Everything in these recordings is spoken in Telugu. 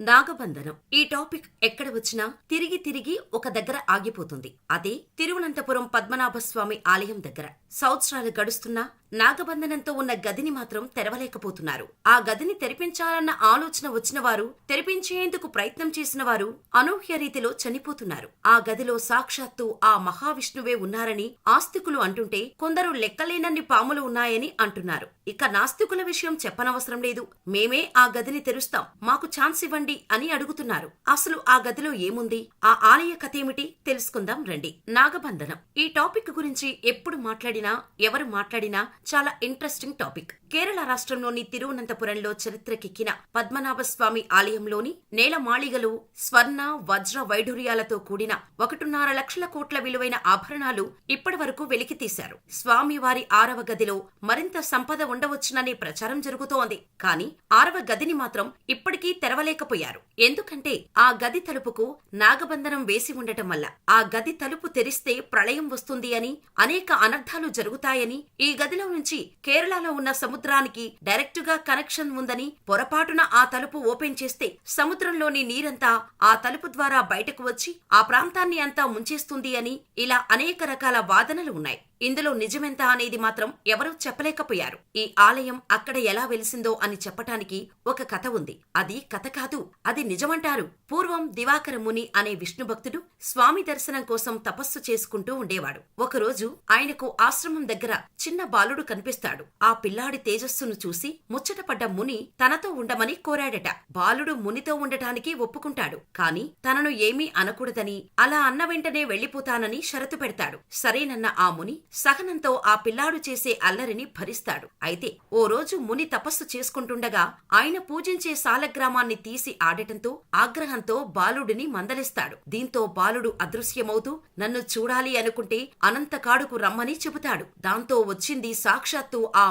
నాగబంధనం. ఈ టాపిక్ ఎక్కడ వచ్చినా తిరిగి తిరిగి ఒక దగ్గర ఆగిపోతుంది. అదే తిరువనంతపురం పద్మనాభస్వామి ఆలయం దగ్గర. సంవత్సరాలు గడుస్తున్నా నాగబంధనంతో ఉన్న గదిని మాత్రం తెరవలేకపోతున్నారు. ఆ గదిని తెరిపించాలన్న ఆలోచన వచ్చిన వారు తెరిపించేందుకు ప్రయత్నం చేసిన వారు అనూహ్య రీతిలో చనిపోతున్నారు. ఆ గదిలో సాక్షాత్తు ఆ మహావిష్ణువే ఉన్నారని ఆస్తికులు అంటుంటే కొందరు లెక్కలేనన్ని పాములు ఉన్నాయని అంటున్నారు. ఇక నాస్తికుల విషయం చెప్పనవసరం లేదు. మేమే ఆ గదిని తెరుస్తాం. మాకు ఛాన్స్ ఇవ్వండి అని అడుగుతున్నారు. అసలు ఆ గదిలో ఏముంది? ఆ ఆలయ కథేమిటి? తెలుసుకుందాం రండి. నాగబంధనం. ఈ టాపిక్ గురించి ఎప్పుడు మాట్లాడినా ఎవరు మాట్లాడినా చాలా ఇంట్రెస్టింగ్ టాపిక్. కేరళ రాష్ట్రంలోని తిరువనంతపురంలో చరిత్రకెక్కిన పద్మనాభ స్వామి ఆలయంలోని నేలమాళిగలు స్వర్ణ వజ్ర వైఢూర్యాలతో కూడిన ఒకటిన్నర లక్షల కోట్ల విలువైన ఆభరణాలు ఇప్పటివరకు వెలికితీశారు స్వామివారి ఆరవ గదిలో మరింత సంపద ఉండవచ్చుననే ప్రచారం జరుగుతోంది. కానీ ఆరవ గదిని మాత్రం ఇప్పటికీ తెరవలేకపోయారు. ఎందుకంటే ఆ గది తలుపుకు నాగబంధనం వేసి ఉండటం వల్ల ఆ గది తలుపు తెరిస్తే ప్రళయం వస్తుంది అని అనేక అనర్థాలు జరుగుతాయని ఈ గదిలో నుంచి కేరళలో ఉన్న సముద్రానికి డైరెక్ట్గా కనెక్షన్ ఉందని పొరపాటున ఆ తలుపు ఓపెన్ చేస్తే సముద్రంలోని నీరంతా ఆ తలుపు ద్వారా బయటకు వచ్చి ఆ ప్రాంతాన్ని అంతా ముంచేస్తుంది అని ఇలా అనేక రకాల వాదనలు ఉన్నాయి. ఇందులో నిజమెంత అనేది మాత్రం ఎవరూ చెప్పలేకపోయారు. ఈ ఆలయం అక్కడ ఎలా వెలిసిందో అని చెప్పటానికి ఒక కథ ఉంది. అది కథ కాదు అది నిజమంటారు. పూర్వం దివాకర ముని అనే విష్ణు భక్తుడు స్వామి దర్శనం కోసం తపస్సు చేసుకుంటూ ఉండేవాడు. ఒకరోజు ఆయనకు ఆశ్రమం దగ్గర చిన్న బాలుడు కనిపిస్తాడు. ఆ పిల్లాడి తేజస్సును చూసి ముచ్చటపడ్డ ముని తనతో ఉండమని కోరాడట. బాలుడు మునితో ఉండటానికి ఒప్పుకుంటాడు. కాని తనను ఏమీ అనకూడదని అలా అన్న వెంటనే వెళ్ళిపోతానని షరతు పెడతాడు. సరేనన్న ఆ ముని సహనంతో ఆ పిల్లాడు చేసే అల్లరిని భరిస్తాడు. అయితే ఓ రోజు ముని తపస్సు చేసుకుంటుండగా ఆయన పూజించే సాలగ్రామాన్ని తీసి ఆడటంతో ఆగ్రహంతో బాలుడిని మందలిస్తాడు. దీంతో బాలుడు అదృశ్యమవుతూ నన్ను చూడాలి అనుకుంటే అనంతకాడుకు రమ్మని చెబుతాడు. దాంతో వచ్చింది సాక్షాత్తు ఆ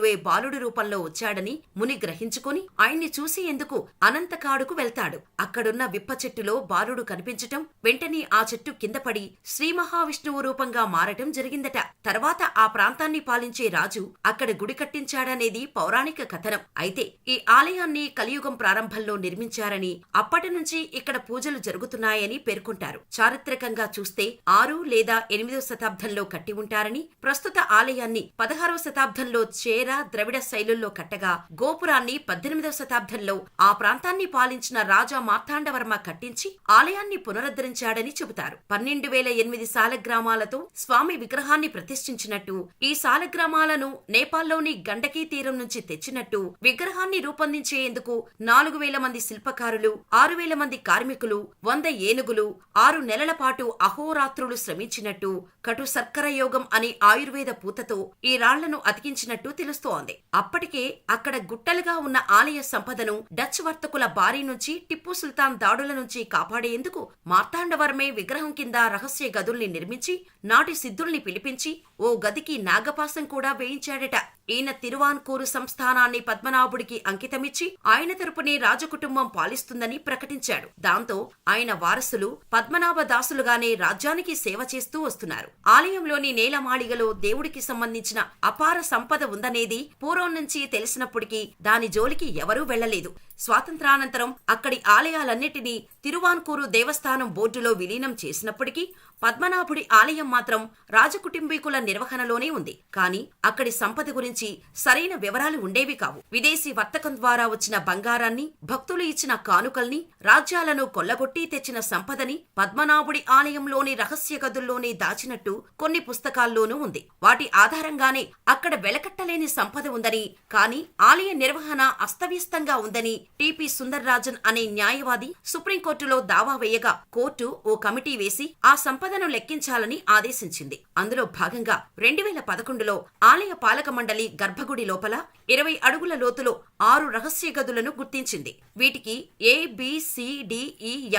మహావిష్ణువే బాలుడి రూపంలో వచ్చాడని ముని గ్రహించుకుని ఆయన్ని చూసేందుకు అనంతకాడుకు వెళ్తాడు. అక్కడున్న విప్ప చెట్టులో బాలుడు కనిపించటం వెంటనే ఆ చెట్టు కిందపడి శ్రీ మహావిష్ణువు రూపంగా మారటం జరిగిందట. తర్వాత ఆ ప్రాంతాన్ని పాలించే రాజు అక్కడ గుడి కట్టించాడనేది పౌరాణిక కథనం. అయితే ఈ ఆలయాన్ని కలియుగం ప్రారంభంలో నిర్మించారని అప్పటి నుంచి ఇక్కడ పూజలు జరుగుతున్నాయని పేర్కొంటారు. చారిత్రకంగా చూస్తే ఆరు లేదా ఎనిమిదో శతాబ్దంలో కట్టి ఉంటారని ప్రస్తుత ఆలయాన్ని పదహారవ శతాబ్దంలో చేర ద్రవిడ శైలుల్లో కట్టగా గోపురాన్ని పద్దెనిమిదవ శతాబ్దంలో ఆ ప్రాంతాన్ని పాలించిన రాజా మార్తాండవర్మ కట్టించి ఆలయాన్ని పునరుద్ధరించాడని చెబుతారు. పన్నెండు వేల ఎనిమిది సాలగ్రామాలతో స్వామి విగ్రహాన్ని ప్రతిష్ఠించినట్టు ఈ సాలగ్రామాలను నేపాల్లోని గండకీ తీరం నుంచి తెచ్చినట్టు విగ్రహాన్ని రూపొందించేందుకు నాలుగు వేల మంది శిల్పకారులు ఆరు వేల మంది కార్మికులు వంద ఏనుగులు ఆరు నెలల పాటు అహోరాత్రులు శ్రమించినట్టు కటు సర్కర యోగం అనే ఆయుర్వేద పూతతో ఈ రాళ్ళను అతికించినట్టు తెలుస్తుంది. అప్పటికే అక్కడ గుట్టలుగా ఉన్న ఆలయ సంపదను డచ్ వర్తకుల బారి నుంచి టిప్పు సుల్తాన్ దాడుల నుంచి కాపాడేందుకు మార్తాండవర్మే విగ్రహం కింద రహస్య గదుల్ని నిర్మించి నాటి సిద్ధుల్ని పిలిపించి ఓ గదికి నాగపాసం కూడా వేయించాడట. ఈయన తిరువాన్కూరు సంస్థానాన్ని పద్మనాభుడికి అంకితమిచ్చి ఆయన తరపునే రాజకుటుంబం పాలిస్తుందని ప్రకటించాడు. దాంతో ఆయన వారసులు పద్మనాభ దాసులుగానే రాజ్యానికి సేవ చేస్తూ వస్తున్నారు. ఆలయంలోని నేలమాళిగలో దేవుడికి సంబంధించిన అపార సంపద ఉందనేది పూర్వం నుంచి తెలిసినప్పటికీ దాని జోలికి ఎవరూ వెళ్ళలేదు స్వాతంత్రానంతరం అక్కడి ఆలయాలన్నిటినీ తిరువాన్కూరు దేవస్థానం బోర్డులో విలీనం చేసినప్పటికీ పద్మనాభుడి ఆలయం మాత్రం రాజకుటుంబీకుల నిర్వహణలోనే ఉంది. కానీ అక్కడి సంపద గురించి సరైన వివరాలు ఉండేవి కావు. విదేశీ వర్తకం ద్వారా వచ్చిన బంగారాన్ని భక్తులు ఇచ్చిన కానుకల్ని రాజ్యాలను కొల్లగొట్టి తెచ్చిన సంపదని పద్మనాభుడి ఆలయంలోని రహస్య గదుల్లోనే దాచినట్టు కొన్ని పుస్తకాల్లోనూ ఉంది. వాటి ఆధారంగానే అక్కడ వెలకట్టలేని సంపద ఉందని కానీ ఆలయ నిర్వహణ అస్తవ్యస్తంగా ఉందని టిపి సుందర్రాజన్ అనే న్యాయవాది సుప్రీంకోర్టులో దావా వేయగా కోర్టు ఓ కమిటీ వేసి ఆ సంపదను లెక్కించాలని ఆదేశించింది. అందులో భాగంగా రెండు వేల పదకొండులో ఆలయ పాలక మండలి గర్భగుడి లోపల ఇరవై అడుగుల లోతులో ఆరు రహస్య గదులను గుర్తించింది. వీటికి ఏ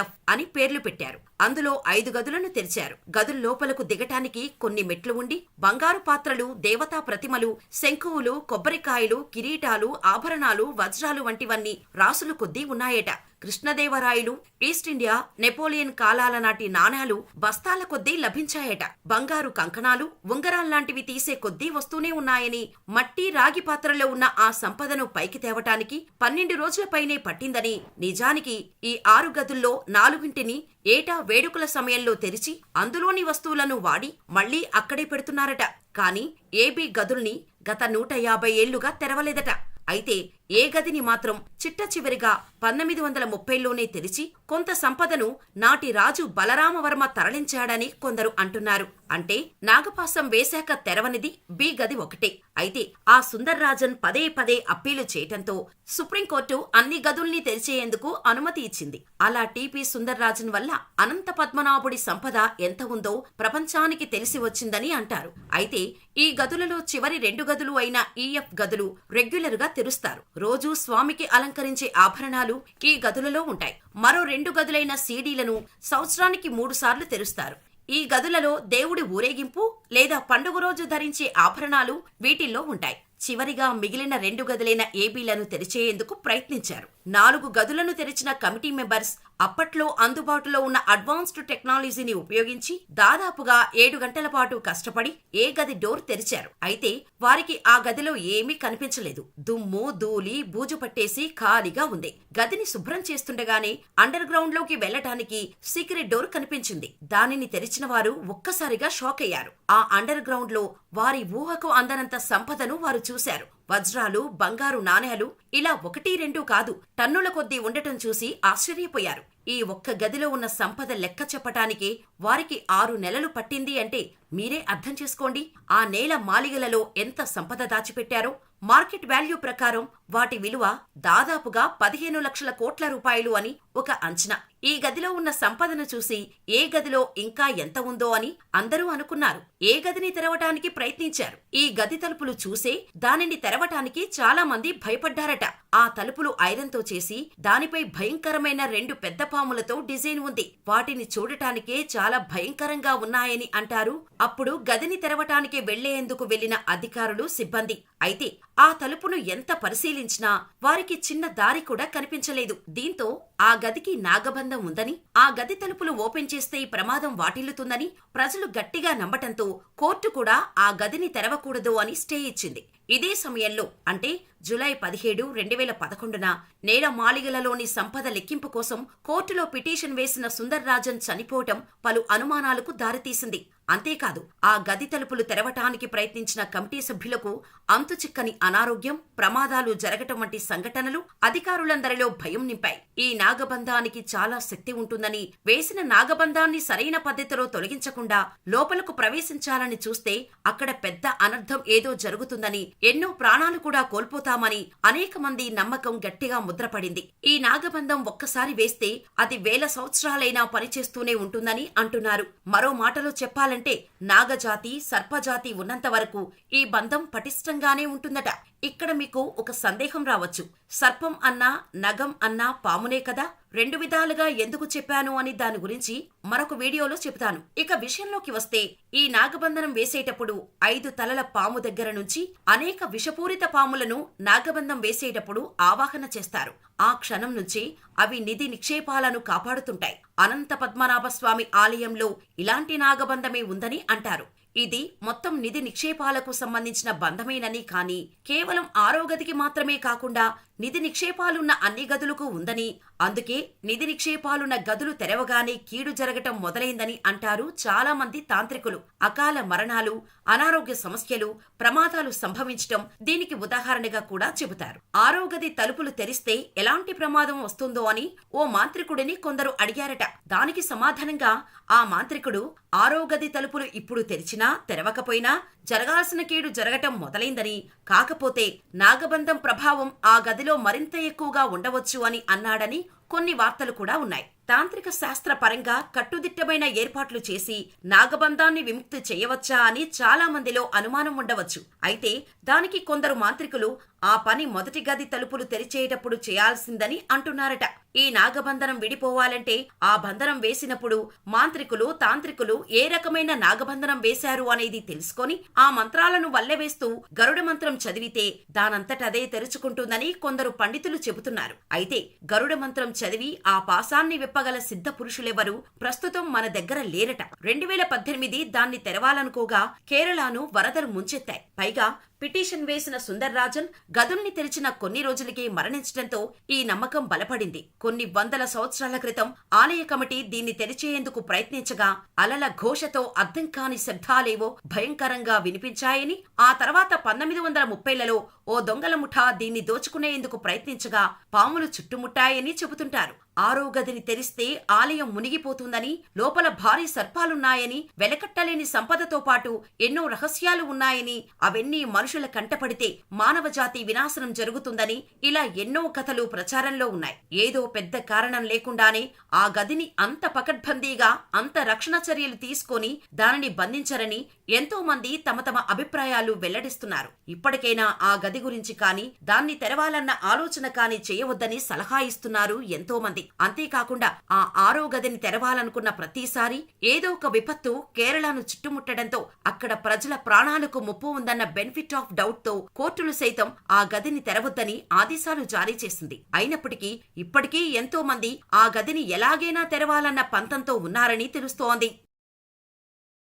ఎఫ్ అని పేర్లు పెట్టారు. అందులో ఐదు గదులను తెరిచారు. గదుల లోపలకు దిగటానికి కొన్ని మెట్లు ఉండి బంగారు పాత్రలు దేవతా ప్రతిమలు శంకువులు కొబ్బరికాయలు కిరీటాలు ఆభరణాలు వజ్రాలు వంటివన్నీ రాసులు కొద్దీ ఉన్నాయట. కృష్ణదేవరాయలు ఈస్ట్ ఇండియా నెపోలియన్ కాలాల నాటి నాణేలు బస్తాల కొద్దీ లభించాయట. బంగారు కంకణాలు ఉంగరాల్లాంటివి తీసే కొద్దీ వస్తూనే ఉన్నాయని మట్టి రాగి పాత్రలో ఉన్న ఆ సంపదను పైకి తేవటానికి పన్నెండు రోజులపైనే పట్టిందని నిజానికి ఈ ఆరు గదుల్లో నాలుగింటిని ఏటా వేడుకల సమయంలో తెరిచి అందులోని వస్తువులను వాడి మళ్ళీ అక్కడే పెడుతున్నారట. కాని ఏబీ గదుల్ని గత నూట యాభై ఏళ్ళుగా తెరవలేదట. అయితే ఏ గదిని మాత్రం చిట్ట చివరిగా పంతొమ్మిది వందల ముప్పైలోనే తెరిచి కొంత సంపదను నాటి రాజు బలరామవర్మ తరలించాడని కొందరు అంటున్నారు. అంటే నాగపాసం వేశాక తెరవనిది బి గది ఒకటే. అయితే ఆ సుందర్రాజన్ పదే పదే అప్పీలు చేయటంతో సుప్రీంకోర్టు అన్ని గదుల్ని తెరిచేందుకు అనుమతి ఇచ్చింది. అలా టీపీ సుందర్రాజన్ వల్ల అనంత పద్మనాభుడి సంపద ఎంత ఉందో ప్రపంచానికి తెలిసి వచ్చిందని అంటారు. అయితే ఈ గదులలో చివరి రెండు గదులు అయిన ఈఎఫ్ గదులు రెగ్యులర్గా తెరుస్తారు. రోజూ స్వామికి అలంకరించే ఆభరణాలు ఈ గదులలో ఉంటాయి. మరో రెండు గదులైన సీడీలను సంవత్సరానికి మూడు సార్లు తెరుస్తారు. ఈ గదులలో దేవుడి ఊరేగింపు లేదా పండుగ రోజు ధరించే ఆభరణాలు వీటిల్లో ఉంటాయి. చివరిగా మిగిలిన రెండు గదులైన ఏబీలను తెరిచేందుకు ప్రయత్నించారు. నాలుగు గదులను తెరిచిన కమిటీ మెంబర్స్ అప్పట్లో అందుబాటులో ఉన్న అడ్వాన్స్డ్ టెక్నాలజీని ఉపయోగించి దాదాపుగా ఏడు గంటల పాటు కష్టపడి ఏ గది డోర్ తెరిచారు. అయితే వారికి ఆ గదిలో ఏమీ కనిపించలేదు. దుమ్ము ధూళి బూజు పట్టేసి ఖాళీగా ఉంది. గదిని శుభ్రం చేస్తుండగానే అండర్ గ్రౌండ్లోకి వెళ్ళటానికి సీక్రెట్ డోర్ కనిపించింది. దానిని తెరిచిన వారు ఒక్కసారిగా షాక్ అయ్యారు. ఆ అండర్ గ్రౌండ్లో వారి ఊహకు అందనంత సంపదను వారు చూశారు. వజ్రాలు బంగారు నాణేలు ఇలా ఒకటి రెండు కాదు టన్నుల కొద్దీ ఉండటం చూసి ఆశ్చర్యపోయారు. ఈ ఒక్క గదిలో ఉన్న సంపద లెక్క చెప్పటానికి వారికి ఆరు నెలలు పట్టింది అంటే మీరే అర్థం చేసుకోండి ఆ నేల మాలిగలలో ఎంత సంపద దాచిపెట్టారో. మార్కెట్ వాల్యూ ప్రకారం వాటి విలువ దాదాపుగా పదిహేను లక్షల కోట్ల రూపాయలు అని ఒక అంచనా. ఈ గదిలో ఉన్న సంపదను చూసి ఏ గదిలో ఇంకా ఎంత ఉందో అని అందరూ అనుకున్నారు. ఏ గదిని తెరవటానికి ప్రయత్నించారు? ఈ గది తలుపులు చూసే దానిని తెరవటానికి చాలా మంది భయపడ్డారట. ఆ తలుపులు ఐరన్తో చేసి దానిపై భయంకరమైన రెండు పెద్ద పాములతో డిజైన్ ఉంది. వాటిని చూడటానికే చాలా భయంకరంగా ఉన్నాయని అంటారు. అప్పుడు గదిని తెరవటానికి వెళ్ళేందుకు వెళ్ళిన అధికారులు సిబ్బంది. అయితే ఆ తలుపును ఎంత పరిశీలించినా వారికి చిన్న దారి కూడా కనిపించలేదు. దీంతో ఆ గదికి నాగబంధం ఉందని ఆ గది తలుపులు ఓపెన్ చేస్తే ఈ ప్రమాదం వాటిల్లుతుందని ప్రజలు గట్టిగా నమ్మటంతో కోర్టు కూడా ఆ గదిని తెరవకూడదు అని స్టే ఇచ్చింది. ఇదే సమయంలో అంటే జులై పదిహేడు రెండు వేల పదకొండున నేల మాలిగలలోని సంపద లెక్కింపు కోసం కోర్టులో పిటిషన్ వేసిన సుందర్ రాజన్ చనిపోవటం పలు అనుమానాలకు దారితీసింది. అంతేకాదు ఆ గది తలుపులు తెరవటానికి ప్రయత్నించిన కమిటీ సభ్యులకు అంతుచిక్కని అనారోగ్యం ప్రమాదాలు జరగటం వంటి సంఘటనలు అధికారులందరిలో భయం నింపాయి. ఈ నాగబంధానికి చాలా శక్తి ఉంటుందని వేసిన నాగబంధాన్ని సరైన పద్ధతిలో తొలగించకుండా లోపలకు ప్రవేశించాలని చూస్తే అక్కడ పెద్ద అనర్థం ఏదో జరుగుతుందని ఎన్నో ప్రాణాలు కూడా కోల్పోతారు కోల్పోతామని అనేక మంది నమ్మకం గట్టిగా ముద్రపడింది. ఈ నాగబంధం ఒక్కసారి వేస్తే అది వేల సంవత్సరాలైనా పనిచేస్తూనే ఉంటుందని అంటున్నారు. మరో మాటలో చెప్పాలంటే నాగజాతి సర్పజాతి ఉన్నంత వరకు ఈ బంధం పటిష్టంగానే ఉంటుందట. ఇక్కడ మీకు ఒక సందేహం రావచ్చు. సర్పం అన్నా నగం అన్నా పామునే కదా? రెండు విధాలుగా ఎందుకు చెప్పాను అని దాని గురించి మరొక వీడియోలో చెబుతాను. ఇక విషయంలోకి వస్తే ఈ నాగబంధనం వేసేటప్పుడు ఐదు తలల పాము దగ్గర నుంచి అనేక విషపూరిత పాములను నాగబంధం వేసేటప్పుడు ఆవాహన చేస్తారు. ఆ క్షణం నుంచి అవి నిధి నిక్షేపాలను కాపాడుతుంటాయి. అనంత పద్మనాభ స్వామి ఆలయంలో ఇలాంటి నాగబంధమే ఉందని అంటారు. ఇది మొత్తం నిధి నిక్షేపాలకు సంబంధించిన బంధమేనని కాని కేవలం ఆరో గదికి మాత్రమే కాకుండా నిధి నిక్షేపాలున్న అన్ని గదులకు ఉందని అందుకే నిధి నిక్షేపాలున్న గదులు తెరవగానే కీడు జరగటం మొదలైందని అంటారు చాలా మంది తాంత్రికులు. అకాల మరణాలు అనారోగ్య సమస్యలు ప్రమాదాలు సంభవించటం దీనికి ఉదాహరణగా కూడా చెబుతారు. ఆరో గది తలుపులు తెరిస్తే ఎలాంటి ప్రమాదం వస్తుందో అని ఓ మాంత్రికుడిని కొందరు అడిగారట. దానికి సమాధానంగా ఆ మాంత్రికుడు ఆరో గది తలుపులు ఇప్పుడు తెరిచినా తెరవకపోయినా జరగాల్సిన కీడు జరగటం మొదలైందని కాకపోతే నాగబంధం ప్రభావం ఆ గదిలో మరింత ఎక్కువగా ఉండవచ్చు అని అన్నాడని కొన్ని వార్తలు కూడా ఉన్నాయి. తాంత్రిక శాస్త్ర పరంగా కట్టుదిట్టమైన ఏర్పాట్లు చేసి నాగబంధాన్ని విముక్తి చేయవచ్చా అని చాలా మందిలో అనుమానం ఉండవచ్చు. అయితే దానికి కొందరు మాంత్రికులు ఆ పని మొదటి గది తలుపులు తెరిచేటప్పుడు చేయాల్సిందని అంటున్నారట. ఈ నాగబంధనం విడిపోవాలంటే ఆ బంధనం వేసినప్పుడు మాంత్రికులు తాంత్రికులు ఏ రకమైన నాగబంధనం వేశారు అనేది తెలుసుకొని ఆ మంత్రాలను వల్లెవేస్తూ గరుడ మంత్రం చదివితే దానంతటదే తెరుచుకుంటుందని కొందరు పండితులు చెబుతున్నారు. అయితే గరుడ మంత్రం చదివి ఆ పాసాన్ని విప్పగల సిద్ధ పురుషులెవరూ ప్రస్తుతం మన దగ్గర లేరట. రెండు వేల పద్దెనిమిది దాన్ని తెరవాలనుకోగా కేరళను వరదలు ముంచెత్తాయి. పైగా పిటిషన్ వేసిన సుందర్రాజన్ గదుల్ని తెరిచిన కొన్ని రోజులకే మరణించడంతో ఈ నమ్మకం బలపడింది. కొన్ని వందల సంవత్సరాల క్రితం ఆలయ కమిటీ దీన్ని తెరిచేందుకు ప్రయత్నించగా అలల ఘోషతో అర్థం కాని శబ్దాలేవో భయంకరంగా వినిపించాయని ఆ తర్వాత పంతొమ్మిది వందల ముప్పైలలో ఓ దొంగల ముఠా దీన్ని దోచుకునేందుకు ప్రయత్నించగా పాములు చుట్టుముట్టాయని చెబుతుంటారు. ఆరో గదిని తెరిస్తే ఆలయం మునిగిపోతుందని లోపల భారీ సర్పాలున్నాయని వెలకట్టలేని సంపదతో పాటు ఎన్నో రహస్యాలు ఉన్నాయని అవన్నీ మనుషుల కంటపడితే మానవజాతి వినాశనం జరుగుతుందని ఇలా ఎన్నో కథలు ప్రచారంలో ఉన్నాయి. ఏదో పెద్ద కారణం లేకుండానే ఆ గదిని అంత పకడ్బందీగా అంత రక్షణ చర్యలు తీసుకొని దానిని బంధించరని ఎంతో మంది తమ తమ అభిప్రాయాలు వెల్లడిస్తున్నారు. ఇప్పటికైనా ఆ గది గురించి కానీ దాన్ని తెరవాలన్న ఆలోచన కానీ చేయవద్దని సలహా ఇస్తున్నారు ఎంతో మంది. అంతేకాకుండా ఆ ఆరో గదిని తెరవాలనుకున్న ప్రతిసారి ఏదో ఒక విపత్తు కేరళను చుట్టుముట్టడంతో అక్కడ ప్రజల ప్రాణాలకు ముప్పు ఉందన్న బెనిఫిట్ ఆఫ్ డౌట్తో కోర్టులు సైతం ఆ గదిని తెరవద్దని ఆదేశాలు జారీ చేసింది. అయినప్పటికీ ఇప్పటికీ ఎంతో మంది ఆ గదిని ఎలాగైనా తెరవాలన్న పంతంతో ఉన్నారని తెలుస్తోంది.